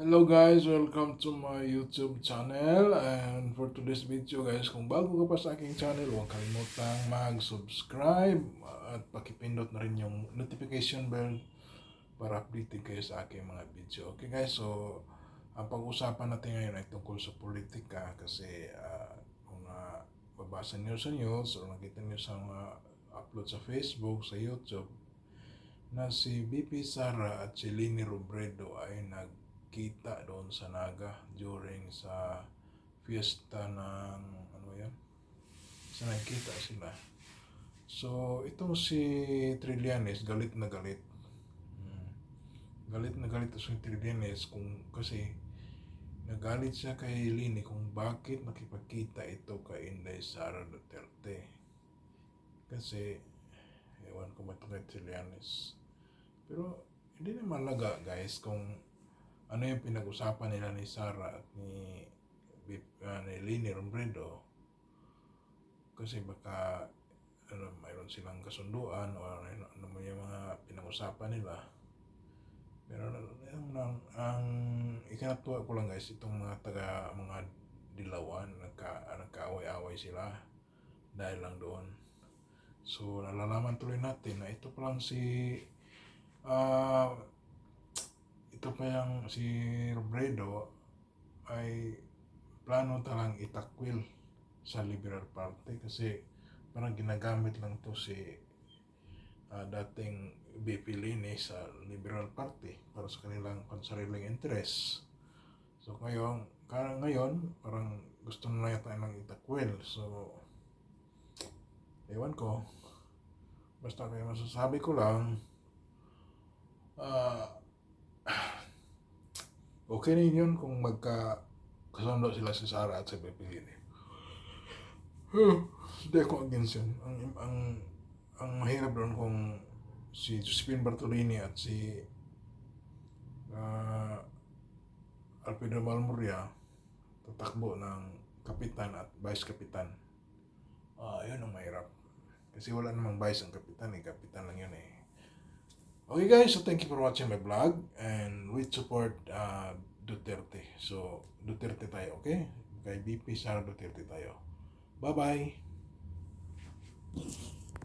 Hello guys, welcome to my YouTube channel and for today's video guys, kung bago ka pa sa aking channel, huwag kalimutang mag-subscribe at pakipindot na rin yung notification bell para updated kayo sa aking mga video. Okay guys, so ang pag-usapan natin ngayon ay tungkol sa politika kasi uh, kung uh, babasa niyo sa news o nakita niyo sa mga upload sa Facebook, sa YouTube, na si BP Sara at si Lini Robredo ay nagkita doon sa Naga during sa fiesta ng ano yan? Sa nagkita sila. So, itong si Trillanes, galit na galit. Hmm. Galit na galit si Trillanes kung kasi nagalit siya kay Lini kung bakit nakipagkita ito kay Inday Sara Duterte. Kasi, ewan ko ba ito kay. Pero hindi naman laga guys kung ano yung pinag-usapan nila ni Sarah at ni, ah, ni Lini Robredo. Kasi baka ano, mayroon silang kasunduan o ano, ano mo yung mga pinag-usapan nila. Pero ang, ang, ang ikinatuwa ko lang guys, itong mga taga mga dilawan, nagka, nagkaaway-away sila dahil lang doon. So, nalalaman tuloy natin na ito pa lang si Ah, ito pa yung si Robredo ay plano talang itakwil sa Liberal Party kasi parang ginagamit lang to si ah, dating BP Lini sa Liberal Party para sa kanilang pansariling interest. So ngayon, karang ngayon, parang gusto na yata ng itakwil. So, ewan ko. Basta kaya masasabi ko lang, Ah, okay na yun kung magka kasundo sila si Sarah at si Pepilini. Huh, Hindi ako against yun. Ang, ang, ang mahirap doon kung si Josephine Bartolini at si uh, Alfredo Malmuria tatakbo ng kapitan at vice kapitan. Ah, yun ang mahirap. Kasi wala namang vice ang kapitan eh. Kapitan lang yun eh. Okay guys, so thank you for watching my vlog and we support uh, Duterte. So, Duterte tayo, okay? Kay BP Sara Duterte tayo. Bye-bye!